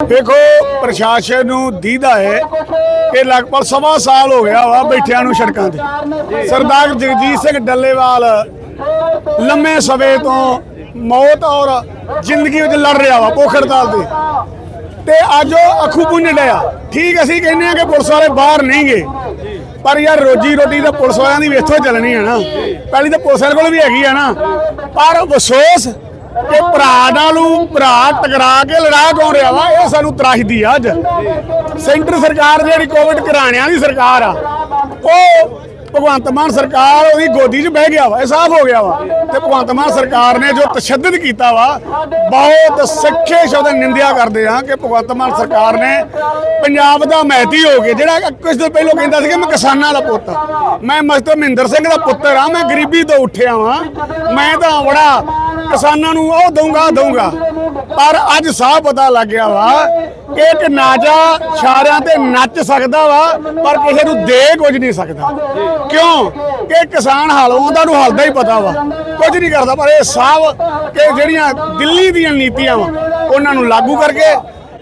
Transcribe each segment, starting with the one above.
ਦੇਖੋ, ਪ੍ਰਸ਼ਾਸਨ ਨੂੰ ਦੀਦਾ ਹੈ ਕਿ ਲਗਭਗ ਸਵਾ ਸਾਲ ਹੋ ਗਿਆ ਵਾ ਬੈਠਿਆਂ ਨੂੰ ਸੜਕਾਂ ਤੇ। ਸਰਦਾਰ ਜਗਜੀਤ ਸਿੰਘ ਡੱਲੇਵਾਲ ਲੰਮੇ ਸਮੇਂ ਤੋਂ ਮੌਤ ਔਰ ਜ਼ਿੰਦਗੀ ਵਿੱਚ ਲੜ ਰਿਹਾ ਵਾ ਭੁੱਖ ਹੜਤਾਲ ਤੇ। ਤੇ ਅੱਜ ਉਹ ਅੱਖੂ ਪੁੰਨ ਡਿਆ। ਠੀਕ ਅਸੀਂ ਕਹਿੰਦੇ ਆ ਕਿ ਪੁਲਿਸ ਵਾਲੇ ਬਾਹਰ ਨਹੀਂ ਗਏ। ਪਰ ਯਾਰ ਰੋਜੀ ਰੋਟੀ ਤਾਂ ਪੁਲਿਸ ਵਾਲਿਆਂ ਦੀ ਵੀ ਇੱਥੋਂ ਚੱਲਣੀ ਹੈ ਨਾ। ਪਹਿਲੀ ਤਾਂ ਪੁਲਿਸ ਵਾਲੇ ਕੋਲ ਵੀ ਹੈਗੀ ਆ ਨਾ। ਪਰ ਅਫਸੋਸ ਕਿ ਭਰਾ ਨਾਲੋਂ ਭਰਾ ਟਕਰਾ ਕੇ ਲੜਾ ਕਿਉਂ ਰਿਹਾ ਵਾ? ਇਹ ਸਾਨੂੰ ਤਰਾਸ਼ਦੀ ਆ ਅੱਜ। ਸੈਂਟਰ ਸਰਕਾਰ ਜਿਹੜੀ ਕੋਵਿਡ ਘਰਾਣਿਆਂ ਦੀ ਸਰਕਾਰ ਆ, ਉਹ ਭਗਵੰਤ ਮਾਨ ਸਰਕਾਰ ਉਹਦੀ ਗੋਦੀ 'ਚ ਬਹਿ ਗਿਆ ਵਾ, ਇਹ ਸਾਫ਼ ਹੋ ਗਿਆ ਵਾ। ਤੇ ਭਗਵੰਤ ਮਾਨ ਸਰਕਾਰ ਨੇ ਜੋ ਤਸ਼ੱਦਦ ਕੀਤਾ ਵਾ, ਬਹੁਤ ਸੱਚੇ ਸ਼ਬਦ ਨਿੰਦਿਆ ਕਰਦੇ ਆ ਕਿ ਭਗਵੰਤ ਮਾਨ ਸਰਕਾਰ ਨੇ ਪੰਜਾਬ ਦਾ ਮਹਿਤੀ ਹੋ ਕੇ, ਜਿਹੜਾ ਕੁਝ ਦਿਨ ਪਹਿਲਾਂ ਕਹਿੰਦਾ ਸੀ ਕਿ ਮੈਂ ਕਿਸਾਨਾਂ ਦਾ ਪੁੱਤ ਮੈਂ ਮਸਤੋ ਮਹਿੰਦਰ ਸਿੰਘ ਦਾ ਪੁੱਤਰ ਆ, ਮੈਂ ਗਰੀਬੀ ਤੋਂ ਉੱਠਿਆ ਵਾਂ। ਮੈਂ ਤਾਂ ਬੜਾ ਕਿਸਾਨਾਂ ਨੂੰ ਉਹ ਦਊਂਗਾ ਦਊਂਗਾ। ਪਰ ਅੱਜ ਸਾਹ ਪਤਾ ਲੱਗ ਗਿਆ ਵਾ ਕਿ ਇੱਕ ਨਾਜਾ ਛਾਰਿਆਂ ਤੇ ਨੱਚ ਸਕਦਾ ਵਾ, ਪਰ ਕਿਸੇ ਨੂੰ ਦੇ ਕੁਝ ਨਹੀਂ ਸਕਦਾ। ਕਿਉਂ? ਕਿ ਕਿਸਾਨ ਹਾਲੋਂ ਉਹਦਾ ਨੂੰ ਹਾਲ ਹੀ ਪਤਾ ਵਾ। ਕੁਝ ਨਹੀਂ ਕਰਦਾ, ਪਰ ਇਹ ਸਾਹ ਕਿ ਜਿਹੜੀਆਂ ਦਿੱਲੀ ਦੀਆਂ ਨੀਤੀਆਂ ਵਾ, ਉਹਨਾਂ ਨੂੰ ਲਾਗੂ ਕਰਕੇ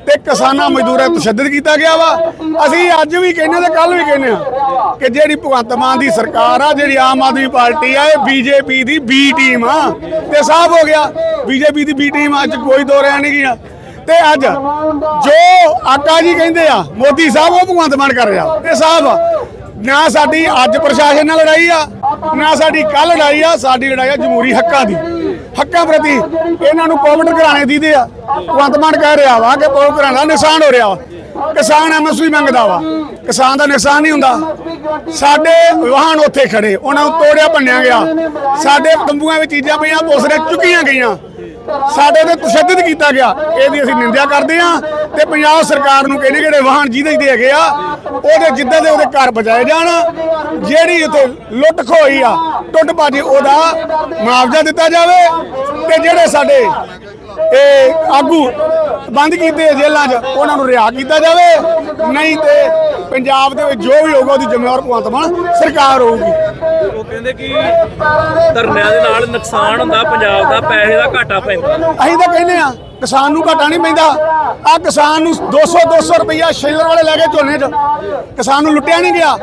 ਤੇ ਕਿਸਾਨਾਂ ਮਜ਼ਦੂਰਾਂ ਤੇ ਤਸ਼ੱਦਦ ਕੀਤਾ ਗਿਆ ਵਾ। ਅਸੀਂ ਅੱਜ ਵੀ ਕਹਿੰਦੇ ਤੇ ਕੱਲ ਵੀ ਕਹਿੰਦੇ ਆ ਕਿ ਜਿਹੜੀ ਭਗਵੰਤ ਮਾਨ ਦੀ ਸਰਕਾਰ ਆ ਜਿਹੜੀ ਆਮ ਆਦਮੀ ਪਾਰਟੀ ਆ ਇਹ ਬੀਜੇਪੀ ਦੀ ਬੀ ਟੀਮ ਆ। ਤੇ ਸਾਫ਼ ਹੋ ਗਿਆ ਬੀਜੇਪੀ ਦੀ ਬੀ ਟੀਮ ਅੱਜ ਕੋਈ ਦੋ ਰਿਆ ਨਹੀਂ ਗਿਆ ਤੇ ਅੱਜ ਜੋ ਆਕਾ ਜੀ ਕਹਿੰਦੇ ਆ ਮੋਦੀ ਸਾਹਿਬ ਉਹ ਭਗਵੰਤ ਮਾਨ ਕਰ ਰਿਹਾ। ਇਹ ਸਾਫ਼ ਆ। ਨਾ ਸਾਡੀ ਅੱਜ ਪ੍ਰਸ਼ਾਸਨ ਨਾਲ ਲੜਾਈ ਆ ਨਾ ਸਾਡੀ ਕੱਲ ਲੜਾਈ ਆ ਸਾਡੀ ਲੜਾਈ ਆ ਜਮਹੂਰੀ ਹੱਕਾਂ ਦੀ। ਹੱਕਾਂ ਪ੍ਰਤੀ ਇਹਨਾਂ ਨੂੰ ਕੋਵਿਡ ਘਰਾਣੇ ਦੀਦੇ ਆ। ਭਗਵੰਤ ਮਾਨ ਕਹਿ ਰਿਹਾ ਵਾ ਕਿ ਕੋਵਿਡ ਘਰਾਣਾ ਦਾ ਨੁਕਸਾਨ ਹੋ ਰਿਹਾ ਵਾ। ਕਿਸਾਨ ਐਮਐਸਪੀ ਮੰਗਦਾ ਵਾ। ਕਿਸਾਨ ਦਾ ਨੁਕਸਾਨ ਨਹੀਂ ਹੁੰਦਾ। ਸਾਡੇ ਵਾਹਨ ਉੱਥੇ ਖੜੇ, ਉਹਨਾਂ ਨੂੰ ਤੋੜਿਆ, ਭੰਨਿਆ ਗਿਆ। ਸਾਡੇ ਤੰਬੂਆਂ ਵਿੱਚ ਚੀਜ਼ਾਂ ਪਈਆਂ, ਪੁਲਿਸ ਚੁੱਕੀਆਂ ਗਈਆਂ। ਸਾਡੇ ਤੇ ਤਸ਼ੱਦਦ ਕੀਤਾ ਗਿਆ। ਇਹਦੀ ਅਸੀਂ ਨਿੰਦਿਆ ਕਰਦੇ ਆ ਤੇ ਪੰਜਾਬ ਸਰਕਾਰ ਨੂੰ ਕਹਿੰਦੇ ਜਿਹੜੇ ਵਾਹਨ ਜਿਹਦੇ ਦੇ ਹੈਗੇ ਆ, ਉਹਦੇ ਜਿੱਦਾਂ ਦੇ ਉਹਦੇ ਘਰ ਬਚਾਏ ਜਾਣ, ਜਿਹੜੀ ਉੱਥੇ ਲੁੱਟ ਖੋਈ ਆ ਟੁੱਟ ਪਾਜੀ ਉਹਦਾ ਮੁਆਵਜ਼ਾ ਦਿੱਤਾ ਜਾਵੇ ਤੇ ਜਿਹੜੇ ਸਾਡੇ ਇਹ ਆਗੂ ਬੰਦ ਕੀਤੇ ਜੇਲ੍ਹਾਂ 'ਚ ਉਹਨਾਂ ਨੂੰ ਰਿਹਾ ਕੀਤਾ ਜਾਵੇ। ਨਹੀਂ ਤੇ ਪੰਜਾਬ ਦੇ ਵਿੱਚ ਜੋ ਵੀ ਹੋਊਗਾ ਉਹਦੀ ਜ਼ਿੰਮੇਵਾਰ ਭਗਵੰਤ ਮਾਨ ਸਰਕਾਰ ਹੋਊਗੀ। ਉਹ ਕਹਿੰਦੇ ਕਿ ਧਰਨਿਆਂ ਦੇ ਨਾਲ ਨੁਕਸਾਨ ਹੁੰਦਾ ਪੰਜਾਬ ਦਾ ਪੈਸੇ ਦਾ ਘਾਟਾ ਪੈਂਦਾ। ਅਸੀਂ ਤਾਂ ਕਹਿੰਦੇ ਆ ਕਿਸਾਨ ਨੂੰ ਘਾਟਾ ਨਹੀਂ ਪੈਂਦਾ। ਆ ਕਿਸਾਨ ਨੂੰ 200 200 ਰੁਪਈਆ ਸ਼ੇਲਰ ਵਾਲੇ ਲੈ ਕੇ ਝੋਨੇ 'ਚ। ਕਿਸਾਨ ਨੂੰ ਲੁੱਟਿਆ ਨਹੀਂ ਗਿਆ।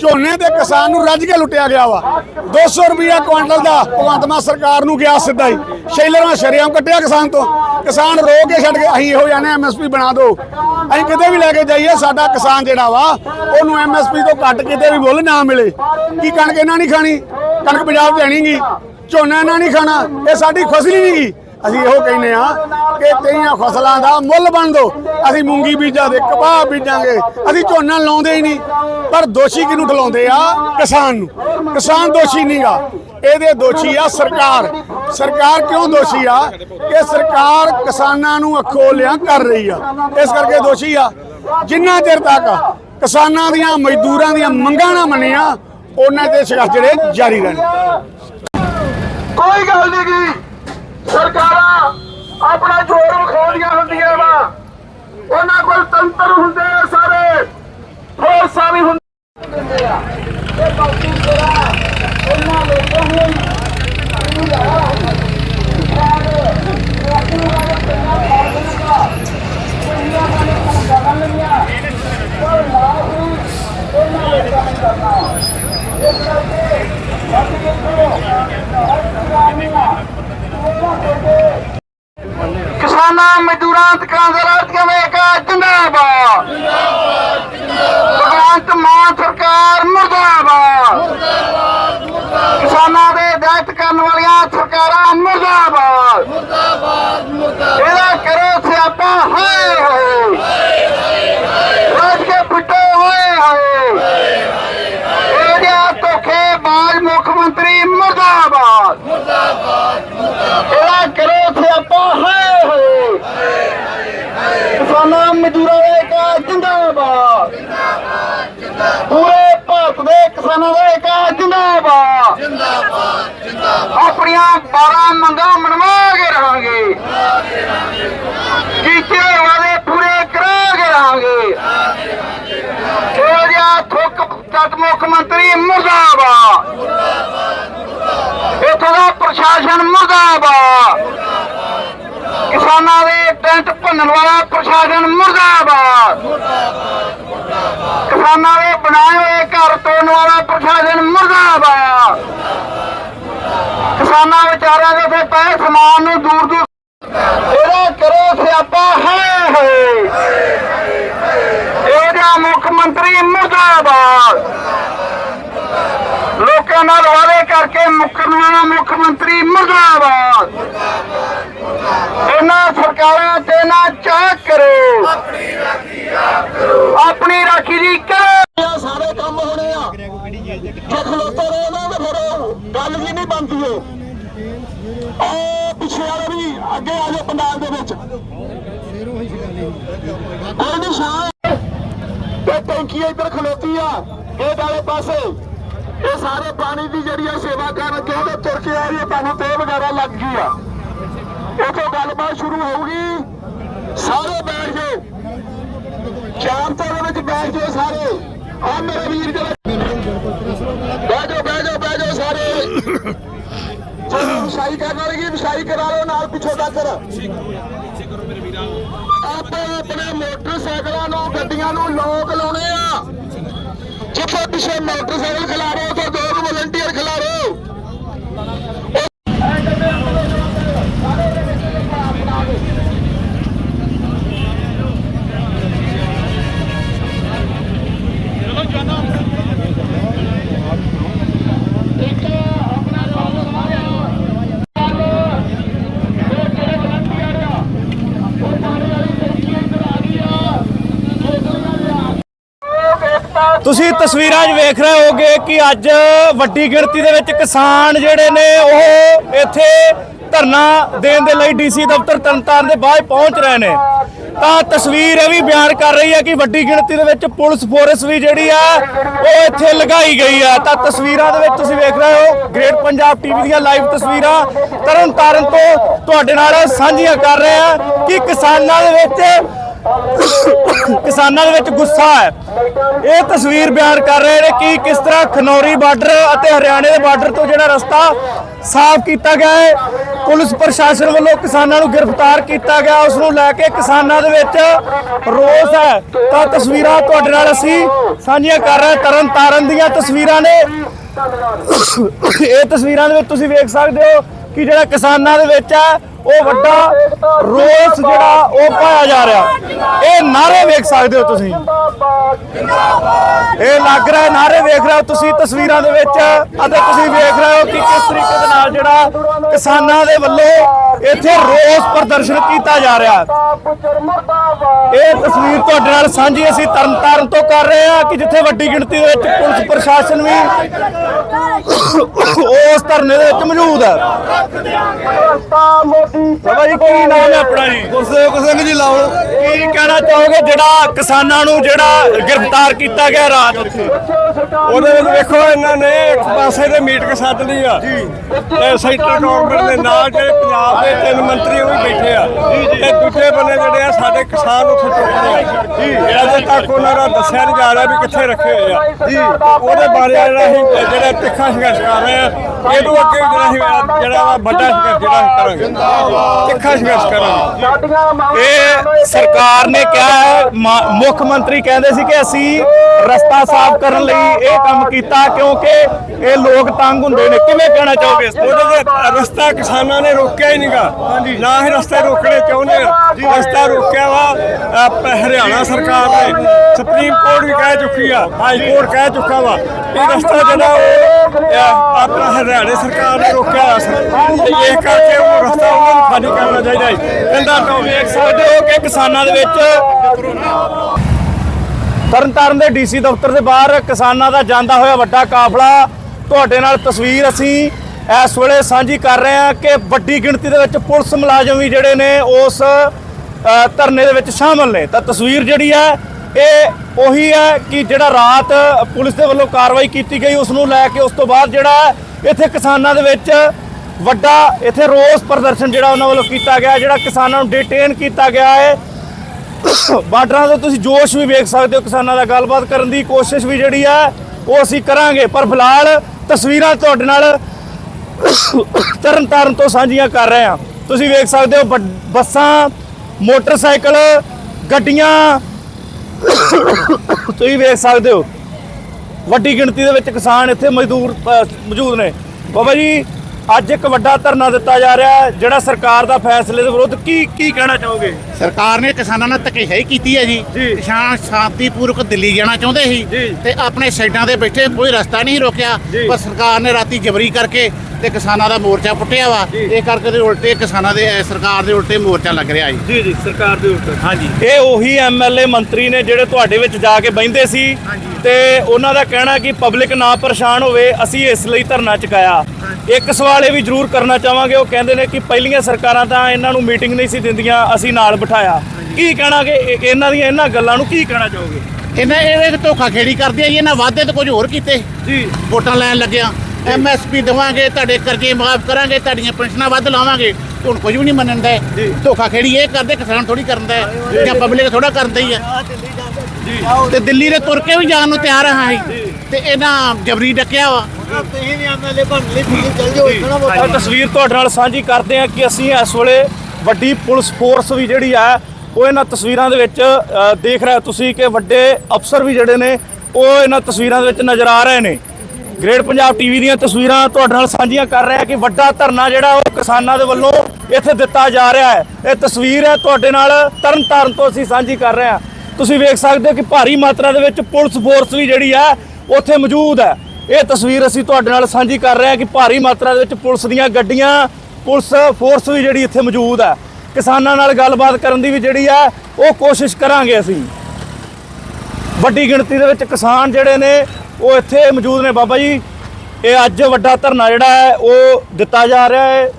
ਝੋਨੇ ਤੇ ਕਿਸਾਨ ਨੂੰ ਰੱਜ ਕੇ ਲੁੱਟਿਆ ਗਿਆ ਵਾ। 200 ਰੁਪਈਆ ਕੁਆਂਟਲ ਦਾ ਭਗਵੰਤ ਮਾਨ ਸਰਕਾਰ ਨੂੰ ਗਿਆ ਸਿੱਧਾ ਹੀ। ਸ਼ੈਲਰਾਂ ਸ਼ਰਿਆਮ ਕੱਟਿਆ ਕਿਸਾਨ ਤੋਂ। ਕਿਸਾਨ ਰੋ ਕੇ ਛੱਡ ਕੇ ਅਸੀਂ ਇਹੋ ਜਾਣੇ ਐਮਐਸਪੀ ਬਣਾ ਦਿਓ ਅਸੀਂ ਕਿਤੇ ਵੀ ਲੈ ਕੇ ਜਾਈਏ, ਸਾਡਾ ਕਿਸਾਨ ਜਿਹੜਾ ਵਾ, ਉਹਨੂੰ ਐਮਐਸਪੀ ਤੋਂ ਘੱਟ ਕਿਤੇ ਵੀ ਮੁੱਲ ਨਾ ਮਿਲੇ। ਕੀ ਕਣਕ ਇਹਨਾਂ ਨਹੀਂ ਖਾਣੀ? ਕਣਕ ਪੰਜਾਬ 'ਚ ਨਹੀਂਗੀ ਝੋਨਾ ਇਹਨਾਂ ਨਹੀਂ ਖਾਣਾ। ਇਹ ਸਾਡੀ ਫਸਲ ਹੀ ਨਹੀਂਗੀ ਅਸੀਂ ਇਹੋ ਕਹਿੰਦੇ ਆ ਕਿ ਤੇਰੀਆਂ ਫਸਲਾਂ ਦਾ ਮੁੱਲ ਬਣ ਦੋ। ਅਸੀਂ ਮੂੰਗੀ ਬੀਜਾਂਗੇ ਕਪਾਹ ਬੀਜਾਂਗੇ। ਅਸੀਂ ਝੋਨਾ ਲਾਉਂਦੇ ਹੀ ਨਹੀਂ। ਪਰ ਦੋਸ਼ੀ ਕਿਹਨੂੰ ਠਲਾਉਂਦੇ ਆ? ਕਿਸਾਨ ਨੂੰ। ਕਿਸਾਨ ਦੋਸ਼ੀ ਨਹੀਂਗਾ ਇਹਦੇ ਦੋਸ਼ੀ ਆ ਸਰਕਾਰ। ਸਰਕਾਰ ਕਿਉਂ ਦੋਸ਼ੀ ਆ? ਕਿ ਸਰਕਾਰ ਕਿਸਾਨਾਂ ਨੂੰ ਅੱਖੋਂ ਕਰ ਰਹੀ ਆ। ਇਸ ਕਰਕੇ ਦੋਸ਼ੀ ਆ। ਜਿੰਨਾ ਚਿਰ ਤੱਕ ਕਿਸਾਨਾਂ ਦੀਆਂ ਮਜ਼ਦੂਰਾਂ ਦੀਆਂ ਮੰਗਾਂ ਨਾ ਮੰਨੀਆਂ, ਉਹਨਾਂ ਦੇ ਸੰਘਰਸ਼ ਜਿਹੜੇ ਜਾਰੀ ਰਹਿਣ। ਕੋਈ ਗੱਲ ਨਹੀਂ ਸਰਕਾਰਾਂ ਆਪਣਾ ਜ਼ੋਰ ਵਿਖਾਉਂਦੀਆਂ ਹੁੰਦੀਆਂ ਵਾ। ਉਹਨਾਂ ਕੋਲ ਤੰਤਰ ਹੁੰਦੇ ਆ ਸਾਰੇ। ਫੋਰਸਾਂ ਵੀ ਹੁੰਦੀਆਂ। ਆ ਇਹ ਬਾਕੀ ਜਿਹੜਾ ਉਹਨਾਂ ਲੋਕਾਂ ਨੂੰ ਕਿਸਾਨਾਂ ਮਜ਼ਦੂਰਾਂ ਦੁਕਾਨਦਾਰਾਂ ਦੀਆਂ ਵੇਖਾ ਜਿੰਦਾਬਾਦ ਭਗਵੰਤ ਮਾਨ ਸਰਕਾਰ ਮੁਰਦਾਬਾਦ ਦਾਇਤ ਕਰਨ ਵਾਲੀਆਂ ਸਰਕਾਰਾਂ ਮੁਰਦਾਬਾਦ। ਇਹਦਾ ਕਰੋ ਸਿਆਪਾ ਹਾਏ ਹਾਏ ਰਾਜ ਕੇ ਪਿੱਟੋ ਹੋਏ ਹਾਏ। ਇਹ ਜਿਹਾ ਧੋਖੇ ਬਾਜ ਮੁੱਖ ਮੰਤਰੀ ਮੁਰਦਾਬਾਦ। ਇਹਦਾ ਕਰੋ ਸਿਆਪਾ ਹਾਏ ਹਾਏ। ਕਿਸਾਨਾਂ ਮਜ਼ਦੂਰਾਂ ਦਾ ਇੱਕ ਜਿੰਦਾਬਾਦ। ਪੂਰੇ ਭਾਰਤ ਦੇ ਕਿਸਾਨਾਂ ਦਾ ਜਿੰਦਾਬਾਦ ਜਿੰਦਾਬਾਦ। ਆਪਣੀਆਂ 12 ਮੰਗਾਂ ਮਨਵਾਗੇ ਰਹਾਂਗੇ। ਕੀਤੇ ਵਾਅਦੇ ਪੂਰੇ ਕਰਾ ਰਹਾਂਗੇ। ਇਹ ਥੁੱਕ ਚੱਟ ਮੁੱਖ ਮੰਤਰੀ ਮੁਰਦਾਬਾਦ। ਇੱਥੋਂ ਦਾ ਪ੍ਰਸ਼ਾਸਨ ਮੁਰਦਾਬਾਦ। ਕਿਸਾਨਾਂ ਦੇ ਟੈਂਟ ਭੰਨਣ ਵਾਲਾ ਪ੍ਰਸ਼ਾਸਨ ਮੁਰਦਾਬਾਦ। ਕਿਸਾਨਾਂ ਦੇ ਬਣਾਏ ਹੋਏ ਘਰ ਤੋੜਨ ਵਾਲਾ ਪ੍ਰਸ਼ਾਸਨ ਮੁਰਦਾਬਾਦ। ਕਿਸਾਨਾਂ ਵਿਚਾਰਿਆਂ ਦੇ ਤੇ ਪਏ ਸਮਾਨ ਨੂੰ ਦੂਰ ਦੂਰ ਇਹਦਾ ਕਰੋ ਸਿਆਪਾ ਹੈ ਹੈ ਇਹਦਾ ਮੁੱਖ ਮੰਤਰੀ ਮੁਰਦਾਬਾਦ। ਲੋਕਾਂ ਨਾਲ ਵਾਅਦੇ ਕਰਕੇ ਮੁੱਕਰਨ ਵਾਲਾ ਮੁੱਖ ਮੰਤਰੀ ਮੁਰਦਾਬਾਦ। ਇਹਨਾਂ ਸਰਕਾਰਾਂ ਤੇ ਨਾ ਚਾਹ ਕਰੋ। ਆਪਣੀ ਰਾਖੀ ਦੀ ਕਰੋ ਇਹ ਸਾਰੇ ਕੰਮ ਹੋਣੇ ਆ ਜੇ ਖਲੋਤੇ ਰਹੇ ਨਾ ਤਾਂ ਫਿਰ ਗੱਲ ਵੀ ਨਹੀਂ ਪਿੱਛੇ ਵਾਲੇ ਵੀ ਅੱਗੇ ਆ ਜਾਓ ਪੰਡਾਲ ਦੇ ਵਿੱਚ। ਕੋਈ ਨਹੀਂ ਤੇ ਟੈਂਕੀ ਇੱਧਰ ਖਲੋਤੀ ਆ ਇਹ ਵਾਲੇ ਪਾਸੇ। ਇਹ ਸਾਰੇ ਪਾਣੀ ਦੀ ਜਿਹੜੀ ਆ ਸੇਵਾ ਕਰਨ ਕੇ ਉਹਦੇ ਤੁਰ ਕੇ ਆ ਰਹੀ ਹੈ। ਤੁਹਾਨੂੰ ਤੇ ਵਗੈਰਾ ਲੱਗ ਗਈ ਆ। ਇੱਥੇ ਗੱਲਬਾਤ ਸ਼ੁਰੂ ਹੋਊਗੀ। ਸਾਰੇ ਬੈਠ ਜਾਓ। ਸ਼ਾਂਤੀ ਦੇ ਵਿੱਚ ਬੈਠ ਜਾਓ ਸਾਰੇ। ਆ ਮੇਰੇ ਵੀਰ ਜਿਹੜੇ ਬਹਿ ਜਾਓ ਬਹਿ ਜਾਓ ਬਹਿ ਜਾਓ ਸਾਰੇ ਚਲੋ ਵਿਸ਼ਾਈ ਕਰਨ ਵਾਲੀ ਵਿਸ਼ਾਈ ਕਰਾ ਲਓ ਨਾਲ ਪਿੱਛੋਂ ਤੱਕ। ਆਪੇ ਆਪਣੇ ਮੋਟਰਸਾਈਕਲਾਂ ਨੂੰ ਗੱਡੀਆਂ ਨੂੰ ਲੋਕ ਲਾਉਣੇ ਆ। ਜਿੱਥੇ ਪਿੱਛੇ ਮੋਟਰਸਾਈਕਲ ਖਿਲਾਰੋ ਉੱਥੇ ਦੋ ਕੁ ਵਲੰਟੀਅਰ ਖਿਲਾਰੋ ਤੁਸੀਂ ਤਸਵੀਰਾਂ 'ਚ ਵੇਖ ਰਹੇ ਹੋਗੇ ਕਿ ਅੱਜ ਵੱਡੀ ਗਿਣਤੀ ਦੇ ਵਿੱਚ ਕਿਸਾਨ ਜਿਹੜੇ ਨੇ, ਉਹ ਇੱਥੇ ਧਰਨਾ ਦੇਣ ਦੇ ਲਈ ਡੀਸੀ ਦਫ਼ਤਰ ਤਰਨਤਾਰਨ ਦੇ ਬਾਅਦ ਪਹੁੰਚ ਰਹੇ ਨੇ। ਤਾਂ ਤਸਵੀਰ ਇਹ ਵੀ ਬਿਆਨ ਕਰ ਰਹੀ ਹੈ ਕਿ ਵੱਡੀ ਗਿਣਤੀ ਦੇ ਵਿੱਚ ਪੁਲਿਸ ਫੋਰਸ ਵੀ ਜਿਹੜੀ ਆ, ਉਹ ਇੱਥੇ ਲਗਾਈ ਗਈ ਆ। ਤਾਂ ਤਸਵੀਰਾਂ ਦੇ ਵਿੱਚ ਤੁਸੀਂ ਵੇਖ ਰਹੇ ਹੋ, ਗ੍ਰੇਟ ਪੰਜਾਬ ਟੀਵੀ ਦੀਆਂ ਲਾਈਵ ਤਸਵੀਰਾਂ ਤਰਨਤਾਰਨ ਤੋਂ ਤੁਹਾਡੇ ਨਾਲ ਸਾਂਝੀਆਂ ਕਰ ਰਹੇ ਆ ਕਿ ਕਿਸਾਨਾਂ ਦੇ ਵਿੱਚ ਕਿਸਾਨਾਂ ਦੇ ਵਿੱਚ ਗੁੱਸਾ ਹੈ। ਇਹ ਤਸਵੀਰ ਬਿਆਨ ਕਰ ਰਹੇ ਨੇ ਕਿ ਕਿਸ ਤਰ੍ਹਾਂ ਖਨੌਰੀ ਬਾਰਡਰ ਅਤੇ ਹਰਿਆਣੇ ਦੇ ਬਾਰਡਰ ਤੋਂ ਜਿਹੜਾ ਰਸਤਾ ਸਾਫ਼ ਕੀਤਾ ਗਿਆ ਹੈ। ਪੁਲਿਸ ਪ੍ਰਸ਼ਾਸਨ ਵੱਲੋਂ ਕਿਸਾਨਾਂ ਨੂੰ ਗ੍ਰਿਫਤਾਰ ਕੀਤਾ ਗਿਆ। ਉਸ ਨੂੰ ਲੈ ਕੇ ਕਿਸਾਨਾਂ ਦੇ ਵਿੱਚ ਰੋਸ ਹੈ। ਤਾਂ ਤਸਵੀਰਾਂ ਤੁਹਾਡੇ ਨਾਲ ਅਸੀਂ ਸਾਂਝੀਆਂ ਕਰ ਰਹੇ ਤਰਨ ਤਾਰਨ ਦੀਆਂ ਤਸਵੀਰਾਂ ਨੇ। ਇਹ ਤਸਵੀਰਾਂ ਦੇ ਵਿੱਚ ਤੁਸੀਂ ਵੇਖ ਸਕਦੇ ਹੋ ਕਿ ਜਿਹੜਾ ਕਿਸਾਨਾਂ ਦੇ ਵਿੱਚ ਹੈ ਉਹ ਵੱਡਾ ਰੋਸ ਜਿਹੜਾ ਉਹ ਪਾਇਆ ਜਾ ਰਿਹਾ। ਇਹ ਨਾਰੇ ਵੇਖ ਸਕਦੇ ਹੋ ਤੁਸੀਂ। ਇਹ ਲੱਗ ਰਿਹਾ ਹੈ, ਨਾਰੇ ਵੇਖ ਰਹੇ ਹੋ ਤੁਸੀਂ ਤਸਵੀਰਾਂ ਦੇ ਵਿੱਚ। ਅਤੇ ਤੁਸੀਂ ਵੇਖ ਰਹੇ ਹੋ ਕਿ ਕਿਸ ਤਰੀਕੇ ਦੇ ਨਾਲ ਜਿਹੜਾ ਕਿਸਾਨਾਂ ਦੇ ਵੱਲੋਂ ਇੱਥੇ ਰੋਸ ਪ੍ਰਦਰਸ਼ਨ ਕੀਤਾ ਜਾ ਰਿਹਾ। ਇਹ ਤਸਵੀਰ ਤੁਹਾਡੇ ਨਾਲ ਸਾਂਝੀ ਅਸੀਂ ਤਰਨਤਾਰਨ ਤੋਂ ਕਰ ਰਹੇ ਹਾਂ ਕਿ ਜਿੱਥੇ ਵੱਡੀ ਗਿਣਤੀ ਦੇ ਵਿੱਚ ਪੁਲਿਸ ਪ੍ਰਸ਼ਾਸਨ ਵੀ ਉਸ ਧਰਨੇ ਦੇ ਵਿੱਚ ਮੌਜੂਦ ਹੈ। ਬਾਬਾ ਜੀ ਕੀ ਨਾਮ ਹੈ ਆਪਣਾ ਜੀ? ਗੁਰਸੇਵਕ ਸਿੰਘ ਜੀ ਲਾਓ ਕੀ ਕਹਿਣਾ ਚਾਹੋਗੇ ਜਿਹੜਾ ਕਿਸਾਨਾਂ ਨੂੰ ਜਿਹੜਾ ਗ੍ਰਿਫਤਾਰ ਕੀਤਾ ਗਿਆ ਰਾਤ ਉੱਥੇ? ਉਹਦੇ ਵਿੱਚ ਵੇਖੋ ਇਹਨਾਂ ਨੇ ਇੱਕ ਪਾਸੇ ਤੇ ਮੀਟਿੰਗ ਸੱਦ ਲਈ ਆ। ਤੇ ਸੈਂਟਰ ਗਵਰਨਮੈਂਟ ਦੇ ਨਾਲ ਜਿਹੜੇ ਪੰਜਾਬ ਦੇ ਤਿੰਨ ਮੰਤਰੀ ਉਹ ਵੀ ਬੈਠੇ ਆ। ਤੇ ਦੂਜੇ ਬੰਨੇ ਜਿਹੜੇ ਆ ਸਾਡੇ ਕਿਸਾਨ ਉੱਥੇ ਚੁੱਕਦੇ ਆ। ਜੀ ਅਜੇ ਤੱਕ ਉਹਨਾਂ ਦਾ ਦੱਸਿਆ ਨਹੀਂ ਜਾ ਰਿਹਾ ਵੀ ਕਿੱਥੇ ਰੱਖੇ ਹੋਏ ਆ। ਜੀ ਉਹਦੇ ਬਾਰੇ ਜਿਹੜਾ ਅਸੀਂ ਜਿਹੜਾ ਤਿੱਖਾ ਸੰਘਰਸ਼ ਕਰ ਰਹੇ ਆ ਇਹ ਤੋਂ ਅੱਗੇ ਜਿਹੜਾ ਜਿਹੜਾ ਵੱਡਾ ਸੰਘਰਸ਼ ਜਿਹੜਾ ਕਰਾਂਗੇ। ਤਿੱਖਾ ਸੰਘਰਸ਼ ਕਰਾਂਗੇ। ਇਹ ਸਰਕਾਰ ਨੇ ਕਿਹਾ ਹੈ ਮੁੱਖ ਮੰਤਰੀ ਕਹਿੰਦੇ ਸੀ ਕਿ ਅਸੀਂ ਰਸਤਾ ਸਾਫ਼ ਕਰਨ ਲਈ ਇਹ ਕੰਮ ਕੀਤਾ ਕਿਉਂਕਿ ਇਹ ਲੋਕ ਤੰਗ ਹੁੰਦੇ ਨੇ। ਕਿਵੇਂ ਕਹਿਣਾ ਚਾਹੋਗੇ? ਉਹਦੇ ਰਸਤਾ ਕਿਸਾਨਾਂ ਨੇ ਰੋਕਿਆ ਹੀ ਨਹੀਂਗਾ ਨਾ ਹੀ ਰਸਤੇ ਰੋਕਣੇ ਚਾਹੁੰਦੇ ਆ। ਰਸਤਾ ਰੋਕਿਆ ਵਾ। ਹਰਿਆਣਾ ਸਰਕਾਰ ਨੇ ਸੁਪਰੀਮ ਕੋਰਟ ਵੀ ਕਹਿ ਚੁੱਕੀ ਆ। ਹਾਈ ਕੋਰਟ ਕਹਿ ਚੁੱਕਾ ਵਾ ਇਹ ਰਸਤਾ ਜਿਹੜਾ ਉਹ ਆਪਣਾ ਹਰਿਆਣੇ ਸਰਕਾਰ ਨੇ ਰੋਕਿਆ ਹੋਇਆ ਤੇ ਇਹ ਕਰਕੇ ਉਹ ਰਸਤਾ ਉਹਨਾਂ ਨੂੰ ਖਾਲੀ ਕਰਨਾ ਚਾਹੀਦਾ ਹੈ। ਕਹਿੰਦਾ ਤਾਂ ਦੇਖ ਸਕਦੇ ਹੋ ਕਿ ਕਿਸਾਨਾਂ ਦੇ ਵਿੱਚ ਤਰਨਤਾਰਨ ਦੇ ਡੀਸੀ ਦਫ਼ਤਰ ਦੇ ਬਾਹਰ ਕਿਸਾਨਾਂ ਦਾ ਜਾਂਦਾ ਹੋਇਆ ਵੱਡਾ ਕਾਫਲਾ। ਤੁਹਾਡੇ ਨਾਲ ਤਸਵੀਰ ਅਸੀਂ ਇਸ ਵੇਲੇ ਸਾਂਝੀ ਕਰ ਰਹੇ ਹਾਂ ਕਿ ਵੱਡੀ ਗਿਣਤੀ ਦੇ ਵਿੱਚ ਪੁਲਿਸ ਮੁਲਾਜ਼ਮ ਵੀ ਜਿਹੜੇ ਨੇ ਉਸ ਧਰਨੇ ਦੇ ਵਿੱਚ ਸ਼ਾਮਲ ਨੇ। ਤਾਂ ਤਸਵੀਰ ਜਿਹੜੀ ਹੈ, ਇਹ ਉਹੀ ਹੈ ਕਿ ਜਿਹੜਾ ਰਾਤ ਪੁਲਿਸ ਦੇ ਵੱਲੋਂ ਕਾਰਵਾਈ ਕੀਤੀ ਗਈ, ਉਸ ਨੂੰ ਲੈ ਕੇ ਉਸ ਤੋਂ ਬਾਅਦ ਜਿਹੜਾ ਇੱਥੇ ਕਿਸਾਨਾਂ ਦੇ ਵਿੱਚ ਵੱਡਾ ਇੱਥੇ ਰੋਸ ਪ੍ਰਦਰਸ਼ਨ ਜਿਹੜਾ ਉਹਨਾਂ ਵੱਲੋਂ ਕੀਤਾ ਗਿਆ, ਜਿਹੜਾ ਕਿਸਾਨਾਂ ਨੂੰ ਡਿਟੇਨ ਕੀਤਾ ਗਿਆ ਹੈ। ਬਾਰਡਰਾਂ ਤੋਂ ਤੁਸੀਂ ਜੋਸ਼ ਵੀ ਵੇਖ ਸਕਦੇ ਹੋ ਕਿਸਾਨਾਂ ਦਾ ਗੱਲਬਾਤ ਕਰਨ ਦੀ ਕੋਸ਼ਿਸ਼ ਵੀ ਜਿਹੜੀ ਹੈ, ਉਹ ਅਸੀਂ ਕਰਾਂਗੇ। ਪਰ ਫਿਲਹਾਲ ਤਸਵੀਰਾਂ ਤੁਹਾਡੇ ਨਾਲ ਤਰਨ ਤਾਰਨ ਤੋਂ ਸਾਂਝੀਆਂ ਕਰ ਰਹੇ ਹਾਂ ਤੁਸੀਂ ਵੇਖ ਸਕਦੇ ਹੋ ਬੱਸਾਂ ਮੋਟਰਸਾਈਕਲ ਗੱਡੀਆਂ ਤੁਸੀਂ ਵੇਖ ਸਕਦੇ ਹੋ ਵੱਡੀ ਗਿਣਤੀ ਦੇ ਵਿੱਚ ਕਿਸਾਨ ਇੱਥੇ ਮਜ਼ਦੂਰ ਮੌਜੂਦ ਨੇ ਬਾਬਾ ਜੀ ਅੱਜ ਇੱਕ ਵੱਡਾ ਧਰਨਾ ਦਿੱਤਾ ਜਾ ਰਿਹਾ ਜਿਹੜਾ ਸਰਕਾਰ ਦਾ ਫੈਸਲੇ ਦੇ ਵਿਰੁੱਧ ਕੀ ਕੀ ਕਹਿਣਾ ਚਾਹੋਗੇ ਸਰਕਾਰ ਨੇ ਕਿਸਾਨਾਂ ਨਾਲ ਧੱਕੇਸ਼ਾਹੀ ਕੀਤੀ ਹੈ ਜੀ। ਕਿਸਾਨ ਸ਼ਾਂਤੀਪੂਰਵਕ ਦਿੱਲੀ ਜਾਣਾ ਚਾਹੁੰਦੇ ਸੀ। ਤੇ ਆਪਣੇ ਸਾਈਡਾਂ ਤੇ ਬੈਠੇ ਕੋਈ ਰਸਤਾ ਨਹੀਂ ਰੋਕਿਆ। ਪਰ ਸਰਕਾਰ ਨੇ ਰਾਤੀ ਜਬਰੀ ਕਰਕੇ ਤੇ ਕਿਸਾਨਾਂ ਦਾ ਮੋਰਚਾ ਪੁੱਟਿਆ ਵਾ। ਇਹ ਕਰਕੇ ਤੇ ਉਲਟੇ ਕਿਸਾਨਾਂ ਦੇ ਸਰਕਾਰ ਦੇ ਉਲਟੇ ਮੋਰਚਾ ਲੱਗ ਰਿਹਾ ਜੀ। ਜੀ ਜੀ ਸਰਕਾਰ ਦੇ ਉੱਤੇ ਹਾਂਜੀ। ਇਹ ਉਹੀ ਐਮਐਲਏ ਮੰਤਰੀ ਨੇ ਜਿਹੜੇ ਤੁਹਾਡੇ ਵਿੱਚ ਜਾ ਕੇ ਬੈੰਦੇ ਸੀ ਤੇ ਉਹਨਾਂ ਦਾ ਕਹਿਣਾ ਕਿ ਪਬਲਿਕ ਨਾ ਪਰੇਸ਼ਾਨ ਹੋਵੇ ਅਸੀਂ ਇਸ ਲਈ ਧਰਨਾ ਚੁਕਾਇਆ। ਇੱਕ ਸਵਾਲ ਇਹ ਵੀ ਜ਼ਰੂਰ ਕਰਨਾ ਚਾਹਾਂਗੇ ਉਹ ਕਹਿੰਦੇ ਨੇ ਕਿ ਪਹਿਲੀਆਂ ਸਰਕਾਰਾਂ ਤਾਂ ਇਹਨਾਂ ਨੂੰ ਮੀਟਿੰਗ ਨਹੀਂ ਸੀ ਦਿੰਦੀਆਂ ਅਸੀਂ ਨਾਲ ਬਿਠਾਇਆ। ਕੀ ਕਹਿਣਾ ਕਿ ਇਹ- ਇਹਨਾਂ ਦੀਆਂ ਇਹਨਾਂ ਗੱਲਾਂ ਨੂੰ ਕੀ ਕਹਿਣਾ ਚਾਹੋਗੇ? ਇਹਨਾਂ ਇਹ ਧੋਖਾ ਖੇੜੀ ਕਰਦੇ ਆ ਜੀ ਇਹਨਾਂ ਵਾਅਦੇ ਤੇ ਕੁਝ ਹੋਰ ਕੀਤੇ। ਜੀ। ਵੋਟਾਂ ਲੈਣ ਲੱਗਿਆ। ਐਮਐਸਪੀ ਦੇਵਾਂਗੇ ਤੁਹਾਡੇ ਕਰਜ਼ੇ ਮਾਫ ਕਰਾਂਗੇ ਤੁਹਾਡੀਆਂ ਪੈਨਸ਼ਨਾਂ ਵੱਧ ਲਾਵਾਂਗੇ। ਤੇ ਹੁਣ ਕੁਝ ਵੀ ਨਹੀਂ ਮੰਨਣ ਦਾ ਧੋਖਾ ਖੇੜੀ ਇਹ ਕਰਦੇ ਕਿਸਾਨ ਥੋੜੀ ਕਰਨ ਦਾ ਹੈ ਜਾਂ ਪਬਲਿਕ ਥੋੜਾ ਕਰਨ ਦਾ ਹੀ। ਹੈ ਤੇ ਦਿੱਲੀ ਦੇ ਤੁਰ ਕੇ ਵੀ ਜਾਣ ਨੂੰ ਤਿਆਰ ਹਾਂ ਅਸੀਂ। ਤੇ ਇਹਨਾਂ ਜਬਰੀ ਡੱਕਿਆ ਵਾ। ਤਸਵੀਰ ਤੁਹਾਡੇ ਨਾਲ ਸਾਂਝੀ ਕਰਦੇ ਹਾਂ ਕਿ ਅਸੀਂ ਇਸ ਵੇਲੇ ਵੱਡੀ ਪੁਲਿਸ ਫੋਰਸ ਵੀ ਜਿਹੜੀ ਆ ਉਹ ਇਹਨਾਂ ਤਸਵੀਰਾਂ ਦੇ ਵਿੱਚ ਦੇਖ ਰਹੇ ਹੋ ਤੁਸੀਂ ਕਿ ਵੱਡੇ ਅਫਸਰ ਵੀ ਜਿਹੜੇ ਨੇ ਉਹ ਇਹਨਾਂ ਤਸਵੀਰਾਂ ਦੇ ਵਿੱਚ ਨਜ਼ਰ ਆ ਰਹੇ ਨੇ। ਗ੍ਰੇਟ ਪੰਜਾਬ ਟੀਵੀ ਦੀਆਂ ਤਸਵੀਰਾਂ ਤੁਹਾਡੇ ਨਾਲ ਸਾਂਝੀਆਂ ਕਰ ਰਿਹਾ ਕਿ ਵੱਡਾ ਧਰਨਾ ਜਿਹੜਾ ਉਹ ਕਿਸਾਨਾਂ ਦੇ ਵੱਲੋਂ ਇੱਥੇ ਦਿੱਤਾ ਜਾ ਰਿਹਾ ਹੈ। ਇਹ ਤਸਵੀਰ ਹੈ ਤੁਹਾਡੇ ਨਾਲ ਤਰਨ ਤਾਰਨ ਤੋਂ ਅਸੀਂ ਸਾਂਝੀ ਕਰ ਰਹੇ ਹਾਂ। ਤੁਸੀਂ ਵੇਖ ਸਕਦੇ ਹੋ ਕਿ ਭਾਰੀ ਮਾਤਰਾ ਦੇ ਵਿੱਚ ਪੁਲਿਸ ਫੋਰਸ ਵੀ ਜਿਹੜੀ ਹੈ, ਉੱਥੇ ਮੌਜੂਦ ਹੈ। ਇਹ ਤਸਵੀਰ ਅਸੀਂ ਤੁਹਾਡੇ ਨਾਲ ਸਾਂਝੀ ਕਰ ਰਹੇ ਹਾਂ ਕਿ ਭਾਰੀ ਮਾਤਰਾ ਦੇ ਵਿੱਚ ਪੁਲਿਸ ਦੀਆਂ ਗੱਡੀਆਂ, ਪੁਲਿਸ ਫੋਰਸ ਵੀ ਜਿਹੜੀ ਇੱਥੇ ਮੌਜੂਦ ਹੈ। ਕਿਸਾਨਾਂ ਨਾਲ ਗੱਲਬਾਤ ਕਰਨ ਦੀ ਵੀ ਜਿਹੜੀ ਹੈ, ਉਹ ਕੋਸ਼ਿਸ਼ ਕਰਾਂਗੇ ਅਸੀਂ। ਵੱਡੀ ਗਿਣਤੀ ਦੇ ਵਿੱਚ ਕਿਸਾਨ ਜਿਹੜੇ ਨੇ ਉਹ ਇੱਥੇ ਮੌਜੂਦ ਨੇ ਬਾਬਾ ਜੀ। ਇਹ ਅੱਜ ਵੱਡਾ ਧਰਨਾ ਜਿਹੜਾ ਹੈ ਉਹ ਦਿੱਤਾ ਜਾ ਰਿਹਾ ਹੈ।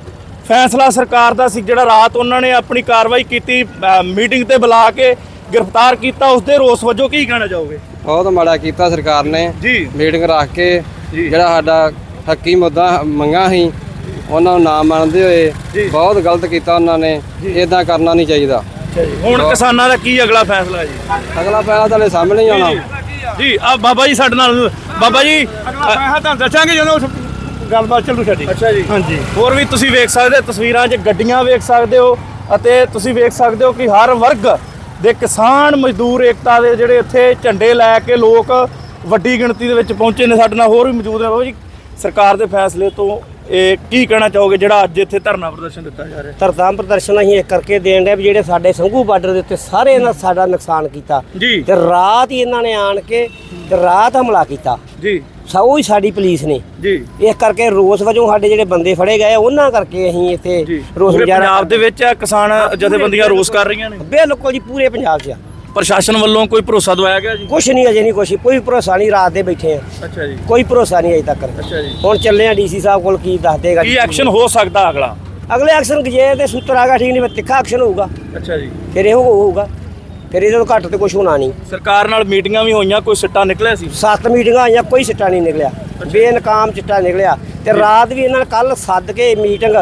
ਫੈਸਲਾ ਸਰਕਾਰ ਦਾ ਸੀ ਜਿਹੜਾ ਰਾਤ ਉਹਨਾਂ ਨੇ ਆਪਣੀ ਕਾਰਵਾਈ ਕੀਤੀ ਮੀਟਿੰਗ ਤੇ ਬੁਲਾ ਕੇ ਗ੍ਰਿਫਤਾਰ ਕੀਤਾ। ਉਸ ਦੇ ਰੋਸ ਵਜੋਂ ਕੀ ਕਹਿਣਾ ਚਾਹੋਗੇ? ਬਹੁਤ ਮਾੜਾ ਕੀਤਾ ਸਰਕਾਰ ਨੇ। ਜੀ। ਮੀਟਿੰਗ ਰੱਖ ਕੇ। ਜਿਹੜਾ ਸਾਡਾ ਹੱਕੀ ਮੁੱਦਾ ਮੰਗਾ ਸੀ ਉਹਨਾਂ ਨੂੰ ਨਾ ਮੰਨਦੇ। ਹੋਏ ਬਹੁਤ ਗਲਤ ਕੀਤਾ ਉਹਨਾਂ ਨੇ। ਇਦਾਂ ਕਰਨਾ ਨਹੀਂ ਚਾਹੀਦਾ। ਹੁਣ ਕਿਸਾਨਾਂ ਦਾ ਕੀ ਅਗਲਾ ਫੈਸਲਾ ਜੀ? ਅਗਲਾ ਪੈਸਾ ਤੁਹਾਡੇ ਸਾਹਮਣੇ ਹੀ ਆਉਣਾ। ਜੀ ਆ ਬਾਬਾ ਜੀ ਸਾਡੇ ਨਾਲ ਬਾਬਾ ਜੀ ਮੈਂ ਤਾਂ ਦੱਸਾਂਗੇ ਜਦੋਂ ਗੱਲਬਾਤ ਚੱਲੂ ਸਾਡੀ। ਅੱਛਾ ਜੀ। ਹਾਂਜੀ। ਹੋਰ ਵੀ ਤੁਸੀਂ ਵੇਖ ਸਕਦੇ ਹੋ ਤਸਵੀਰਾਂ 'ਚ ਗੱਡੀਆਂ ਵੇਖ ਸਕਦੇ ਹੋ ਅਤੇ ਤੁਸੀਂ ਵੇਖ ਸਕਦੇ ਹੋ ਕਿ ਹਰ ਵਰਗ ਦੇ ਕਿਸਾਨ ਮਜ਼ਦੂਰ ਏਕਤਾ ਦੇ ਜਿਹੜੇ ਇੱਥੇ ਝੰਡੇ ਲੈ ਕੇ ਲੋਕ ਵੱਡੀ ਗਿਣਤੀ ਦੇ ਵਿੱਚ ਪਹੁੰਚੇ ਨੇ ਸਾਡੇ ਨਾਲ ਹੋਰ ਵੀ ਮੌਜੂਦ ਨੇ। ਬਾਬਾ ਜੀ ਸਰਕਾਰ ਦੇ ਫੈਸਲੇ ਤੋਂ ਇਹ ਕੀ ਕਹਿਣਾ ਚਾਹੋਗੇ ਜਿਹੜਾ ਅੱਜ ਇੱਥੇ ਧਰਨਾ ਪ੍ਰਦਰਸ਼ਨ ਦਿੱਤਾ ਜਾ ਰਿਹਾ? ਧਰਨਾ ਪ੍ਰਦਰਸ਼ਨ ਅਸੀਂ ਇਹ ਕਰਕੇ ਦੇਣ ਦੇ ਵੀ ਜਿਹੜੇ ਸਾਡੇ ਸੰਘੂ ਬਾਰਡਰ ਦੇ ਉੱਤੇ ਸਾਰੇ ਇਹਨਾਂ ਸਾਡਾ ਨੁਕਸਾਨ ਕੀਤਾ। ਜੀ। ਤੇ ਰਾਤ ਹੀ ਇਹਨਾਂ ਨੇ ਆਣ ਕੇ ਤੇ ਰਾਤ ਹਮਲਾ ਕੀਤਾ। ਜੀ। ਸੋ ਹੀ ਸਾਡੀ ਪੁਲਿਸ ਨੇ। ਜੀ। ਇਸ ਕਰਕੇ ਰੋਸ ਵਜੋਂ ਸਾਡੇ ਜਿਹੜੇ ਬੰਦੇ ਫੜੇ ਗਏ ਉਹਨਾਂ ਕਰਕੇ ਅਸੀਂ ਇੱਥੇ ਜੀ। ਰੋਸ ਪੂਰੇ ਪੰਜਾਬ ਦੇ ਵਿੱਚ ਕਿਸਾਨ ਜਥੇਬੰਦੀਆਂ ਰੋਸ ਕਰ ਰਹੀਆਂ ਨੇ। ਬਿਲਕੁਲ ਜੀ ਪੂਰੇ ਪੰਜਾਬ 'ਚ ਪ੍ਰਸ਼ਾਸਨ ਵੱਲੋਂ ਕੋਈ ਭਰੋਸਾ ਦਵਾਇਆ ਗਿਆ ਜੀ? ਕੁਛ ਨਹੀਂ ਅਜੇ ਨਹੀਂ ਕੁਛ। ਕੋਈ ਭਰੋਸਾ ਨਹੀਂ ਰਾਤ ਦੇ ਬੈਠੇ ਆ। ਅੱਛਾ ਜੀ। ਕੋਈ ਭਰੋਸਾ ਨਹੀਂ ਅਜੇ ਤੱਕ। ਅੱਛਾ ਜੀ। ਹੁਣ ਚੱਲੇ ਆ ਡੀਸੀ ਸਾਹਿਬ ਕੋਲ ਕੀ ਦੱਸ ਦੇਗਾ ਕੀ ਐਕਸ਼ਨ ਹੋ ਸਕਦਾ ਅਗਲਾ? ਅਗਲੇ ਐਕਸ਼ਨ ਜੇ ਤੇ ਸੂਤਰ ਆਗਾ ਠੀਕ ਨਹੀਂ ਤਿੱਖਾ ਐਕਸ਼ਨ ਹੋਊਗਾ। ਅੱਛਾ ਜੀ। ਫਿਰ ਇਹੋ ਹੋਊਗਾ। ਫਿਰ ਇਹਦੇ ਤੋਂ ਘੱਟ ਤੇ ਕੁਝ ਹੋਣਾ ਨਹੀਂ। ਸਰਕਾਰ ਨਾਲ ਮੀਟਿੰਗਾਂ ਵੀ ਹੋਈਆਂ ਕੋਈ ਸਿੱਟਾ ਨਿਕਲਿਆ ਸੀ? ਸੱਤ ਮੀਟਿੰਗਾਂ ਆਈਆਂ ਕੋਈ ਸਿੱਟਾ ਨਹੀਂ ਨਿਕਲਿਆ। ਬੇਨਕਾਮ ਚਿੱਟਾ ਨਿਕਲਿਆ। ਤੇ ਰਾਤ ਵੀ ਇਹਨਾਂ ਨੇ ਕੱਲ ਸੱਦ ਕੇ ਮੀਟਿੰਗ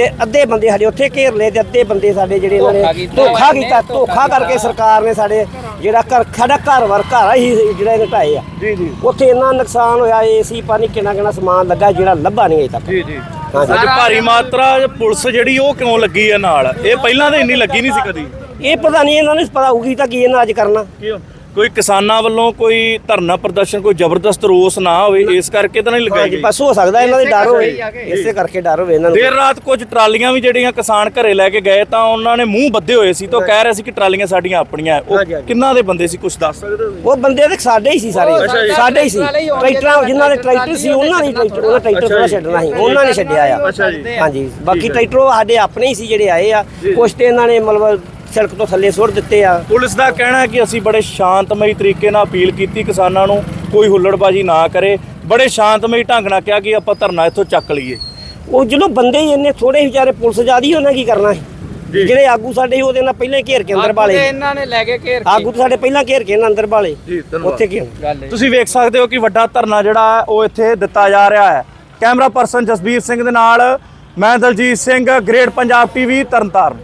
ਤੇ ਅੱਧੇ ਬੰਦੇ ਸਾਡੇ ਉੱਥੇ ਘੇਰ ਲਏ ਤੇ ਅੱਧੇ ਬੰਦੇ ਸਾਡੇ ਜਿਹੜੇ ਇਹਨਾਂ ਨੇ ਧੋਖਾ ਕੀਤਾ ਧੋਖਾ ਕਰਕੇ ਸਰਕਾਰ ਨੇ ਸਾਡੇ ਜਿਹੜਾ ਘਰ ਸਾਡਾ ਘਰ ਵਰ ਘਰ ਆ ਹੀ ਜਿਹੜਾ ਇਹਨੇ ਢਾਏ ਆ। ਜੀ ਜੀ। ਉੱਥੇ ਇੰਨਾ ਨੁਕਸਾਨ ਹੋਇਆ ਏਸੀ ਪਾਣੀ ਕਿੰਨਾ ਕਿੰਨਾ ਸਮਾਨ ਲੱਗਾ ਜਿਹੜਾ ਲੱਭਾ ਨਹੀਂ ਅਜੇ ਤੱਕ। ਜੀ ਜੀ। ਹਾਂਜੀ। ਅੱਜ ਭਾਰੀ ਮਾਤਰਾ ਪੁਲਿਸ ਜਿਹੜੀ ਉਹ ਕਿਉਂ ਲੱਗੀ ਹੈ ਨਾਲ? ਇਹ ਪਹਿਲਾਂ ਤਾਂ ਇੰਨੀ ਲੱਗੀ ਨਹੀਂ ਸੀ ਕਦੀ। ਇਹ ਪਤਾ ਨਹੀਂ ਇਹਨਾਂ ਨੂੰ ਪਤਾ ਹੋਊਗੀ ਤਾਂ ਕੀ ਇਹਨਾਂ ਅੱਜ ਕਰਨਾ। ਕੋਈ ਕਿਸਾਨਾਂ ਵੱਲੋਂ ਕੋਈ ਧਰਨਾ ਪ੍ਰਦਰਸ਼ਨ ਕੋਈ ਜ਼ਬਰਦਸਤ ਰੋਸ ਨਾ ਹੋਵੇ ਇਸ ਕਰਕੇ ਤਾਂ ਨਹੀਂ ਲਗਾਈ ਹਾਂਜੀ ਗਈ ਬਸ ਹੋ ਸਕਦਾ ਇਹਨਾਂ ਦੇ ਡਰ ਹੋਵੇ। ਇਸੇ ਕਰਕੇ ਡਰ ਹੋਵੇ ਇਹਨਾਂ ਨੂੰ। ਦੇਰ ਰਾਤ ਕੁਝ ਟਰਾਲੀਆਂ ਵੀ ਜਿਹੜੀਆਂ ਕਿਸਾਨ ਘਰੇ ਲੈ ਕੇ ਗਏ ਤਾਂ ਉਹਨਾਂ ਨੇ ਮੂੰਹ ਬੱਧੇ ਹੋਏ ਸੀ ਤਾਂ ਕਹਿ ਰਹੇ ਸੀ ਕਿ ਟਰਾਲੀਆਂ ਸਾਡੀਆਂ ਆਪਣੀਆਂ ਹੈ। ਉਹ ਹਾਂਜੀ। ਕਿੰਨਾਂ ਦੇ ਬੰਦੇ ਸੀ? ਕੁਝ ਦੱਸ ਸਕਦੇ ਹੋ ਉਹ ਬੰਦੇ ਤੇ ਸਾਡੇ ਹੀ ਸੀ ਸਾਰੇ। ਸਾਡੇ ਹੀ ਸੀ। ਟਰੈਕਟਰਾਂ ਜਿਨ੍ਹਾਂ ਦੇ ਟਰੈਕਟਰ ਸੀ ਉਹਨਾਂ ਨੇ ਟਰੈਕਟਰ ਉਹਨਾਂ ਟਰੈਕਟਰ ਥੋੜਾ ਛੱਡਣਾ ਸੀ। ਉਹਨਾਂ ਨੇ ਛੱਡਿਆ ਆ। ਅੱਛਾ ਜੀ। ਹਾਂਜੀ ਬਾਕੀ ਟਰੈਕਟਰ ਉਹ ਸਾਡੇ ਆਪਣੇ ਹੀ ਸੀ ਜਿਹੜੇ ਆਏ ਆ। ਕੁਛ ਤੇ ਇਹਨਾਂ ਨੇ ਮਤਲਬ ਸੜਕ ਤੋਂ ਥੱਲੇ ਸੁੱਟ ਦਿੱਤੇ ਆ। ਪੁਲਿਸ ਦਾ ਕਹਿਣਾ ਹੈ ਕਿ ਅਸੀਂ ਬੜੇ ਸ਼ਾਂਤਮਈ ਤਰੀਕੇ ਨਾਲ ਅਪੀਲ ਕੀਤੀ ਕਿਸਾਨਾਂ ਨੂੰ ਕੋਈ ਹੁੱਲੜਬਾਜ਼ੀ ਨਾ ਕਰੇ। ਬੜੇ ਸ਼ਾਂਤਮਈ ਢੰਗ ਨਾਲ ਕਿਹਾ ਕਿ ਆਪਾਂ ਧਰਨਾ ਇੱਥੋਂ ਚੱਕ ਲਈਏ। ਉਹ ਜਦੋਂ ਬੰਦੇ ਹੀ ਇੰਨੇ ਥੋੜੇ ਵਿਚਾਰੇ ਪੁਲਿਸ ਜਿਆਦੀ ਉਹਨਾਂ ਕੀ ਕਰਨਾ ਸੀ। ਜਿਹੜੇ ਆਗੂ ਸਾਡੇ ਉਹਦੇ ਨਾਲ ਪਹਿਲਾਂ ਹੀ ਘੇਰ ਕੇ ਅੰਦਰ ਬਾਲੇ ਇਹਨਾਂ ਨੇ ਲੈ ਕੇ ਘੇਰ ਆਗੂ ਤਾਂ ਸਾਡੇ ਪਹਿਲਾਂ ਘੇਰ ਕੇ ਇਹਨਾਂ ਅੰਦਰ ਬਾਲੇ ਜੀ ਧੰਨਵਾਦ। ਉੱਥੇ ਕੀ ਤੁਸੀਂ ਵੇਖ ਸਕਦੇ ਹੋ ਕਿ ਵੱਡਾ ਧਰਨਾ ਜਿਹੜਾ ਹੈ ਉਹ ਇੱਥੇ ਦਿੱਤਾ ਜਾ ਰਿਹਾ ਹੈ। ਕੈਮਰਾ ਪਰਸਨ ਜਸਬੀਰ ਸਿੰਘ ਦੇ ਨਾਲ ਮੈਂ ਦਲਜੀਤ ਸਿੰਘ ਗ੍ਰੇਟ ਪੰਜਾਬ ਟੀਵੀ ਤਰਨਤਾਰਨ।